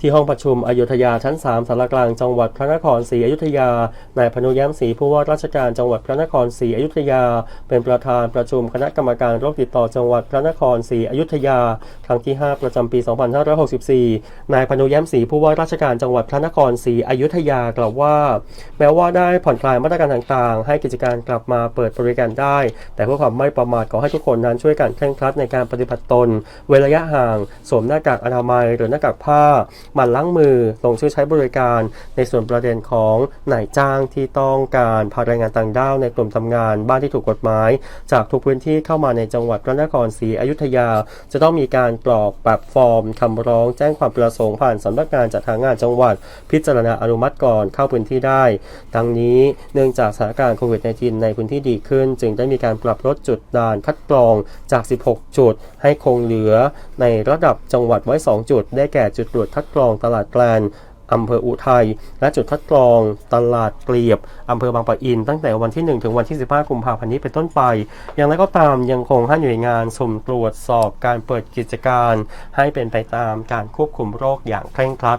ที่ห้องประชุมอยุธยาชั้น 3สารกลางจังหวัดพระนครศรีอยุธยานายพนุย้มศรีผู้ว่าราชการจังหวัดพระนครศรีอยุธยา เป็นประธานประชุมคณะกรรมการโรคติดต่อจังหวัดพระนครศรีอยุธยา ครั้งที่ 5 ประจำปี 2564 นายพนุย้มศรีผู้ว่าราชการจังหวัดพระนครศรีอยุธยากล่าวว่า แม้ว่าได้ผ่อนคลายมาตรการต่างๆ ให้กิจการกลับมาเปิดบริการได้ แต่เพื่อความไม่ประมาทขอให้ทุกคนนั้นช่วยกันเคร่งครัดในการปฏิบัติตน เว้นระยะห่างสวมหน้ากากอนามัยหรือหน้ากากผ้ามั่นล้างมือลงชื่อใช้บริการ ในส่วนประเด็นของนายจ้างที่ต้องการพาแรงงานต่างด้าวในกลุ่มทำงาน บ้านที่ถูกกฎหมาย จากทุกพื้นที่เข้ามาในจังหวัดพระนครศรีอยุธยา จะต้องมีการกรอกแบบฟอร์มคำร้องแจ้งความประสงค์ผ่านสำนักงานจัดหางานจังหวัด พิจารณาอนุมัติก่อนเข้าพื้นที่ได้ดังนี้เนื่องจากสถานการณ์โควิด -19 ในพื้นที่ดีขึ้น จึงได้มีการปรับลดจุดด่านคัดกรองจาก 16 จุด ให้คงเหลือในระดับจังหวัดไว้ 2 จุด ได้แก่จุดตรวจคัดกรองตลาดแกลนอำเภออุทัย และจุดคัดกรองตลาดเกลียบ อำเภอบางปะอิน ตั้งแต่วันที่ 1 ถึงวันที่ 15 กุมภาพันธ์นี้เป็นต้นไป อย่างไรก็ตามยังคงให้หน่วยงานสุ่มตรวจสอบการเปิดกิจการ ให้เป็นไปตามการควบคุมโรคอย่างเคร่งครัด